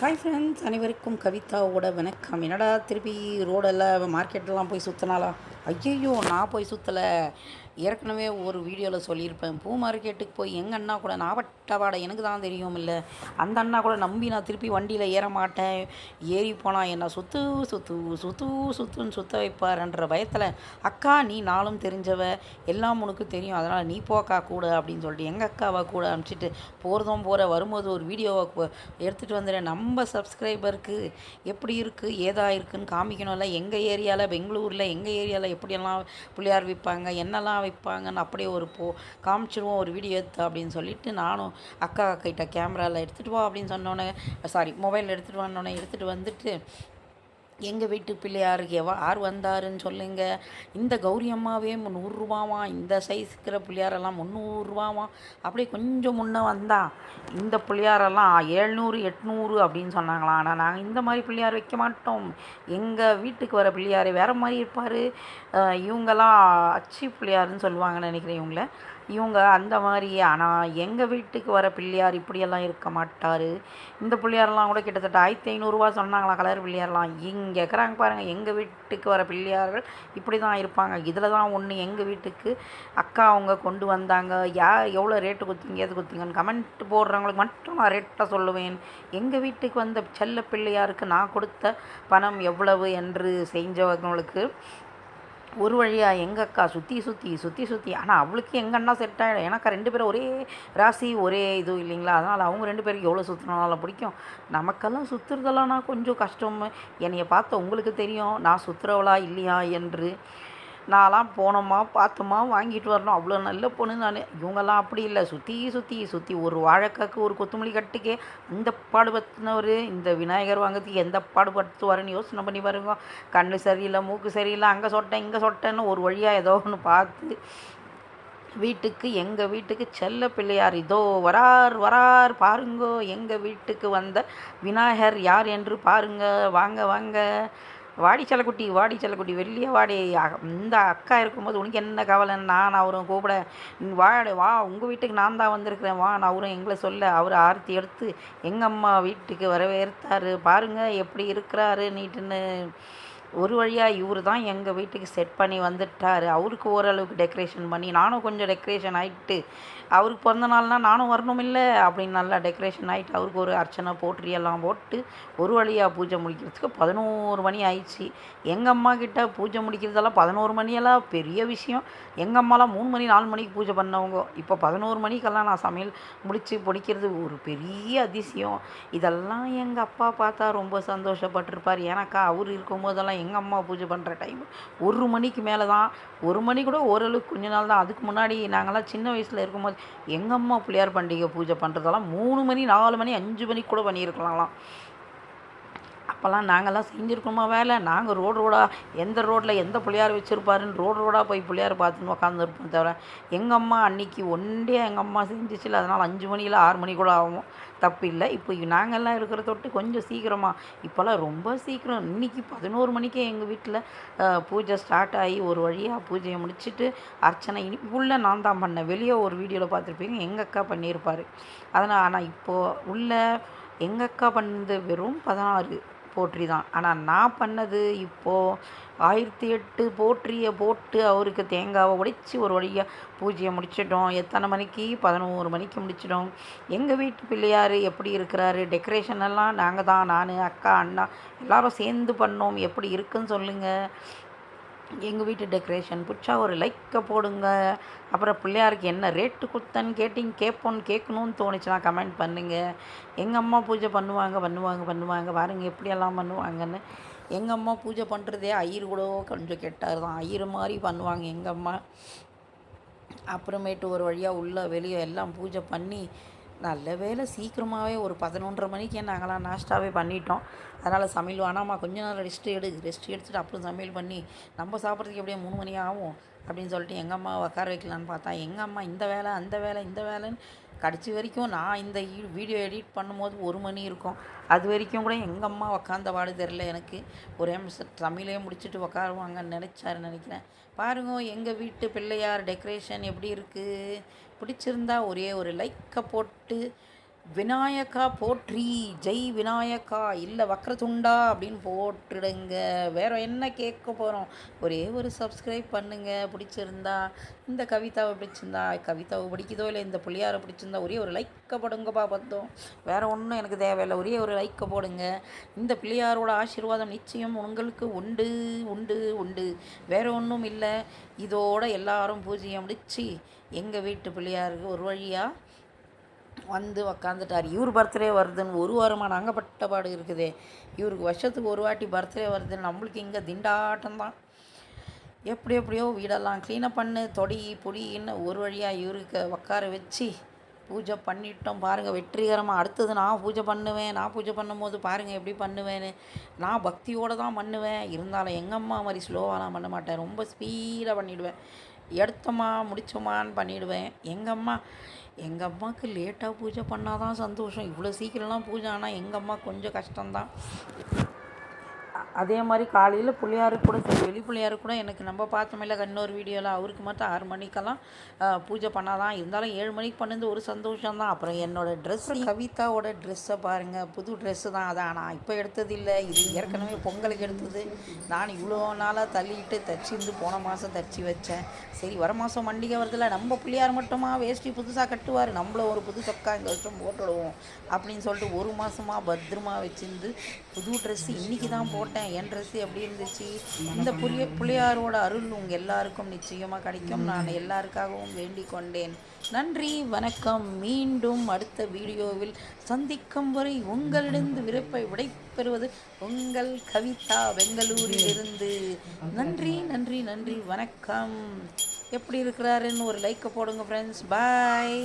Hi friends அனைவருக்கும் கவிதாவோட வணக்கம். என்னடா திருப்பி ரோடெல்லாம் மார்க்கெட்டெல்லாம் போய் சுற்றினாலா ஐயையோ நான் போய் சுற்றலை ஏற்கனவே ஒரு வீடியோவில் சொல்லியிருப்பேன். பூ மார்க்கெட்டுக்கு போய் எங்கள் அண்ணா கூட நான் வட்டவாடை எனக்கு தான் தெரியும் இல்லை அந்த அண்ணா கூட நம்பி நான் திருப்பி வண்டியில் ஏற மாட்டேன். ஏறி போனால் என்ன சுத்து சுத்து சுத்து சுற்றுன்னு சுற்ற வைப்பாருன்ற பயத்தில் அக்கா நீ நாளும் தெரிஞ்சவ. எல்லாம் உனக்கு தெரியும். அதனால் நீ போக்கா கூட அப்படின்னு சொல்லிட்டு எங்கள் அக்காவை கூட அனுப்பிச்சிட்டு போகிறதும் போகிற வரும்போது ஒரு வீடியோவை எடுத்துகிட்டு வந்துடுறேன் நம்ம சப்ஸ்கிரைபருக்கு எப்படி இருக்குது ஏதா இருக்குன்னு காமிக்கணும்ல. எங்கள் ஏரியாவில் பெங்களூரில்? எங்கள் ஏரியாவில் எப்படியெல்லாம் பிள்ளையார் விற்பாங்க என்னெல்லாம் விற்பாங்கன்னு அப்படியே ஒரு போ காமிச்சிருவோம் ஒரு வீடியோ எடுத்து அப்படின்னு சொல்லிட்டு நானும் அக்கா கிட்ட கேமராவில் எடுத்துகிட்டு வா அப்படின்னு சொன்னோன்னே சாரி மொபைலில் எடுத்துகிட்டு வந்தோடனே எடுத்துகிட்டு வந்துட்டு எங்கள் வீட்டு பிள்ளையாருக்கு எவ யார் வந்தாருன்னு சொல்லுங்க. இந்த கௌரி அம்மாவே நூறுரூவாவா இந்த சைஸ்க்கிற பிள்ளையாரெல்லாம் முந்நூறுரூவாவா அப்படியே கொஞ்சம் முன்னே வந்தா இந்த பிள்ளையாரெல்லாம் ஏழ்நூறு எட்நூறு அப்படின்னு சொன்னாங்களாம் ஆனால் நாங்கள் இந்த மாதிரி பிள்ளையார் வைக்க மாட்டோம். எங்கள் வீட்டுக்கு வர பிள்ளையார் வேறு மாதிரி இருப்பார். இவங்கெல்லாம் அச்சி பிள்ளையாருன்னு சொல்லுவாங்கன்னு நினைக்கிறேன் இவங்கள. இவங்க அந்த மாதிரி ஆனால் எங்கள் வீட்டுக்கு வர பிள்ளையார் இப்படியெல்லாம் இருக்க மாட்டார். இந்த பிள்ளையாரெலாம் கூட கிட்டத்தட்ட ஆயிரத்தி ஐநூறுரூவா சொன்னாங்களா கலர் பிள்ளையாரெலாம் இங்கே இருக்கிறாங்க பாருங்கள் எங்கள் வீட்டுக்கு வர பிள்ளையார்கள் இப்படி தான் இருப்பாங்க. இதில் தான் ஒன்று எங்கள் வீட்டுக்கு அக்கா அவங்க கொண்டு வந்தாங்க. யார் எவ்வளோ ரேட்டு கொடுத்தீங்க எது கொடுத்தீங்கன்னு கமெண்ட் போடுறவங்களுக்கு மட்டும் நான் ரேட்டாக சொல்லுவேன். எங்கள் வீட்டுக்கு வந்த செல்ல பிள்ளையாருக்கு நான் கொடுத்த பணம் எவ்வளவு என்று செஞ்சவங்களுக்கு ஒரு வழியாக எங்கள் அக்கா சுற்றி சுற்றி சுற்றி சுற்றி ஆனால் அவளுக்கு எங்கன்னா அண்ணா செட் ஆகிடும் ஏன்னாக்கா ரெண்டு பேரும் ஒரே ராசி ஒரே இது இல்லைங்களா? அதனால் அவங்க ரெண்டு பேருக்கு எவ்வளோ சுற்றுனாலும் பிடிக்கும். நமக்கெல்லாம் சுற்றுறதெல்லாம் நான் கொஞ்சம் கஷ்டம். என்னைய பார்த்த உங்களுக்கு தெரியும். நான் சுற்றுறவளா இல்லையா என்று. நான்லாம் போனோமா பார்த்தோமா வாங்கிட்டு வரணும். அவ்வளோ நல்ல பொண்ணு நான். இவங்கெல்லாம் அப்படி இல்லை. சுற்றி சுற்றி சுற்றி ஒரு வாழைக்காக்கு ஒரு கொத்தமல்லி கட்டுக்கே. இந்த பாடுபடுத்தினவர் இந்த விநாயகர் வாங்கிறதுக்கு எந்த பாடுபடுத்துவாருன்னு யோசனை பண்ணி பாருங்க. கண்ணு சரியில்லை மூக்கு சரியில்லை அங்கே சொட்டேன் இங்கே சொட்டேன்னு ஒரு வழியாக ஏதோ ஒன்று பார்த்து வீட்டுக்கு எங்கள் வீட்டுக்கு செல்ல பிள்ளையார் இதோ வரார் வரார் பாருங்கோ. எங்கள் வீட்டுக்கு வந்த விநாயகர் யார் என்று பாருங்க. வாங்க வாங்க. வாடி செல்லக்குட்டி வாடி செல்லக்குட்டி வெளியே வாடி. இந்த அக்கா இருக்கும்போது உனக்கு என்ன கவலைன்னு நான் அவரும் கூப்பிட "நீ வாடு வா உங்கள் வீட்டுக்கு நான் தான் வந்திருக்கிறேன். வா நான் அவரும் எங்களை சொல்ல அவர் ஆர்த்தி எடுத்து எங்கள் அம்மா வீட்டுக்கு வரவேற்றாரு. பாருங்கள் எப்படி இருக்கிறாரு நீட்டுன்னு ஒரு வழியாக இவர் தான் எங்கள் வீட்டுக்கு செட் பண்ணி வந்துட்டார். அவருக்கு ஓரளவுக்கு டெக்கரேஷன் பண்ணி நானும் கொஞ்சம் டெக்கரேஷன் ஆகிட்டு அவருக்கு பிறந்த நாள்னால் நானும் வரணும் இல்லை அப்படின்னு நல்லா டெக்கரேஷன் ஆகிட்டு அவருக்கு ஒரு அர்ச்சனை போற்றி எல்லாம் போட்டு ஒரு வழியாக பூஜை முடிக்கிறதுக்கு பதினோரு மணி ஆயிடுச்சு. எங்கள் அம்மா கிட்ட பூஜை முடிக்கிறதெல்லாம் பதினோரு மணியெல்லாம் பெரிய விஷயம். எங்கள் அம்மாலாம் மூணு மணி நாலு மணிக்கு பூஜை பண்ணவங்க. இப்போ பதினோரு மணிக்கெல்லாம் நான் சமையல் முடித்து பிடிக்கிறது ஒரு பெரிய அதிசயம். இதெல்லாம் எங்கள் அப்பா பார்த்தா ரொம்ப சந்தோஷப்பட்டிருப்பார். ஏன்னாக்கா அவர் இருக்கும்போதெல்லாம் எங்கள் அம்மா பூஜை பண்ணுற டைம் ஒரு மணிக்கு மேலே தான் ஒரு மணி கூட ஓரளவுக்கு கொஞ்ச நாள் தான். அதுக்கு முன்னாடி நாங்கள்லாம் சின்ன வயசில் இருக்கும்போது எங்கள் அம்மா பிள்ளையார் பண்டிகை பூஜை பண்ணுறதெல்லாம் மூணு மணி நாலு மணி அஞ்சு மணிக்கு கூட பண்ணியிருக்கலாம்லாம் அப்போல்லாம் நாங்கள்லாம் செஞ்சுருக்கோமா வேலை? நாங்கள் ரோடு ரோடாக எந்த ரோட்டில் எந்த பிள்ளையார் வச்சுருப்பாருன்னு ரோடு ரோடாக போய் பிள்ளையார் பார்த்துன்னு உட்காந்துருப்போம் தவிர எங்கள் அம்மா அன்னைக்கு ஒன்றே எங்கள் அம்மா செஞ்சிச்சுல. அதனால் அஞ்சு மணியில் ஆறு மணி கூட ஆகும். தப்பு இல்லை இப்போ நாங்கள்லாம் இருக்கிற தொட்டு கொஞ்சம் சீக்கிரமாக இப்போல்லாம் ரொம்ப சீக்கிரம் இன்றைக்கி பதினோரு மணிக்கே எங்கள் வீட்டில் பூஜை ஸ்டார்ட் ஆகி ஒரு வழியாக பூஜையை முடிச்சுட்டு அர்ச்சனை இனி உள்ளே நான் தான் பண்ணேன். வெளியே ஒரு வீடியோவில் பார்த்துருப்பீங்க எங்கள் அக்கா பண்ணியிருப்பார். அதனால் ஆனால் இப்போது உள்ள எங்கள் அக்கா பண்ணது வெறும் பதினாறு. போற்றி தான் ஆனால் நான் பண்ணது இப்போது ஆயிரத்தி எட்டு போற்றியை போட்டு அவருக்கு தேங்காவை உடைச்சி ஒரு வழியாக பூஜையை முடிச்சிட்டோம். எத்தனை மணிக்கு? பதினோரு மணிக்கு முடிச்சிட்டோம். எங்கள் வீட்டு பிள்ளையார் எப்படி இருக்கிறாரு? டெக்கரேஷன் எல்லாம் நாங்கள் தான் நான் அக்கா அண்ணா எல்லாரும் சேர்ந்து பண்ணோம். எப்படி இருக்குன்னு சொல்லுங்கள் எங்கள் வீட்டு டெக்கரேஷன் பிடிச்சா ஒரு லைக்கை போடுங்க. அப்புறம் பிள்ளையாருக்கு என்ன ரேட்டு கொடுத்தேன்னு கேட்டிங்க கேட்போன்னு கேட்கணும்னு தோணுச்சுன்னா கமெண்ட் பண்ணுங்கள் எங்கள் அம்மா பூஜை பண்ணுவாங்க பண்ணுவாங்க பண்ணுவாங்க. பாருங்க எப்படியெல்லாம் பண்ணுவாங்கன்னு. எங்கள் அம்மா பூஜை பண்ணுறதே ஐயர் கூட கொஞ்சம் கெட்டார் தான். ஐயர் மாதிரி பண்ணுவாங்க எங்கள் அம்மா. அப்புறமேட்டு ஒரு வழியாக உள்ளே வெளியே எல்லாம் பூஜை பண்ணி நல்ல வேளை சீக்கிரமாகவே ஒரு பதினொன்றரை மணிக்கே நாங்களாம் நாஷ்டாவே பண்ணிட்டோம். அதனால் சமையல் வேணாம்மா கொஞ்ச நேரம் ரெஸ்ட் எடு. ரெஸ்ட் எடுத்துட்டு அப்புறம் சமையல் பண்ணி நம்ம சாப்பிட்றதுக்கு எப்படியும் மூணு மணி ஆகும் அப்படின்னு சொல்லிட்டு எங்கள் அம்மா உட்கார வைக்கலான்னு பார்த்தா எங்கள் அம்மா இந்த வேலை அந்த வேலை இந்த வேலைன்னு கடைசி வரைக்கும் நான் இந்த வீடியோ எடிட் பண்ணும்போது ஒரு மணி இருக்கும். அது வரைக்கும் கூட எங்கள் அம்மா உக்காந்த பாடு தெரில எனக்கு. ஒரே நிமிஷம் தமிழே முடிச்சுட்டு உக்காருவாங்கன்னு நினச்சாரு நினைக்கிறேன். பாருங்க எங்கள் வீட்டு பிள்ளையார் டெக்கரேஷன் எப்படி இருக்குது பிடிச்சிருந்தா ஒரே ஒரு லைக்கை போட்டு விநாயகா போற்றி ஜெய் விநாயகா இல்லை வக்ரதுண்டா அப்படின்னு போட்டுடுங்க. வேறு என்ன கேட்க போகிறோம் ஒரே ஒரு சப்ஸ்கிரைப் பண்ணுங்கள் பிடிச்சிருந்தா இந்த கவிதாவை பிடிச்சிருந்தா கவிதாவை பிடிக்குதோ இல்லை இந்த பிள்ளையாரை பிடிச்சிருந்தா ஒரே ஒரு லைக்கை போடுங்கப்பா பார்த்தோம் வேறு ஒன்றும் எனக்கு தேவையில்லை. ஒரே ஒரு லைக்கை போடுங்க. இந்த பிள்ளையாரோட ஆசீர்வாதம் நிச்சயம் உங்களுக்கு உண்டு உண்டு உண்டு. வேறு ஒன்றும் இல்லை. இதோட எல்லாரும் பூஜையை முடிச்சு எங்கள் வீட்டு பிள்ளையாருக்கு ஒரு வழியாக வந்து உக்காந்துட்டார். இவர் பர்த்டே வருதுன்னு ஒரு வாரமாக நாங்கள் பட்ட பாடு இருக்குதே. இவருக்கு வருஷத்துக்கு ஒரு வாட்டி பர்த்டே வருதுன்னு நம்மளுக்கு இங்கே திண்டாட்டம் தான். எப்படி எப்படியோ வீடெல்லாம் க்ளீனப் பண்ணு தொடி பொடின்னு ஒரு வழியாக இவருக்கு உட்கார வச்சு பூஜை பண்ணிட்டோம். பாருங்கள் வெற்றிகரமாக அடுத்தது நான் பூஜை பண்ணுவேன். நான் பூஜை பண்ணும்போது பாருங்கள் எப்படி பண்ணுவேன்னு. நான் பக்தியோடு தான் பண்ணுவேன். இருந்தாலும் எங்கள் அம்மா மாதிரி ஸ்லோவாலாம் பண்ண மாட்டேன். ரொம்ப ஸ்பீடாக பண்ணிவிடுவேன் எடுத்தோமா முடிச்சோமான்னு பண்ணிவிடுவேன் எங்கள் அம்மா எங்கள் அம்மாவுக்கு லேட்டாக பூஜை பண்ணால் தான் சந்தோஷம். இவ்வளோ சீக்கிரம்லாம் பூஜை ஆனால் எங்கள் அம்மா கொஞ்சம் கஷ்டம்தான். அதே மாதிரி காலையில் பிள்ளையாரு கூட சரி வெளி பிள்ளையாரு கூட எனக்கு நம்ம பார்த்தோமில்ல இன்னொரு வீடியோவில் அவருக்கு மட்டும் ஆறு மணிக்கெல்லாம் பூஜை பண்ணாதான். இருந்தாலும் ஏழு மணிக்கு பண்ணுறது ஒரு சந்தோஷம் தான் அப்புறம் என்னோடய ட்ரெஸ் கவிதாவோட ட்ரெஸ்ஸை பாருங்கள் புது ட்ரெஸ்ஸு தான் அதான் நான் இப்போ எடுத்தது இல்லை. இது ஏற்கனவே பொங்கலுக்கு எடுத்தது. நான் இவ்வளோ நாளாக தள்ளிட்டு தச்சிருந்து போன மாதம் தச்சு வச்சேன். சரி வர மாதம் பண்டிகை வருதுல நம்ம பிள்ளையார் மட்டுமா? வேஷ்டி புதுசாக கட்டுவார். நம்மள ஒரு புது சொக்கா இந்த வருஷம் போட்டுடுவோம். அப்படின்னு சொல்லிட்டு ஒரு மாதமாக பத்திரமா வச்சிருந்து புது ட்ரெஸ்ஸு இன்றைக்கி தான் போட்டேன். என் ட்ரெஸ் எப்படி இருந்துச்சு? இந்த புளிய புளியாரோட அருள் உங்கள் எல்லாருக்கும் நிச்சயமாக கிடைக்கும். நான் எல்லாருக்காகவும் வேண்டிக் கொண்டேன். நன்றி வணக்கம். மீண்டும் அடுத்த வீடியோவில் சந்திக்கும் வரை உங்களிடந்து விருப்பை விடைபெறுவது உங்கள் கவிதா பெங்களூரில் இருந்து நன்றி நன்றி நன்றி. வணக்கம். எப்படி இருக்கிறாருன்னு ஒரு லைக்கை போடுங்க ஃப்ரெண்ட்ஸ் பாய்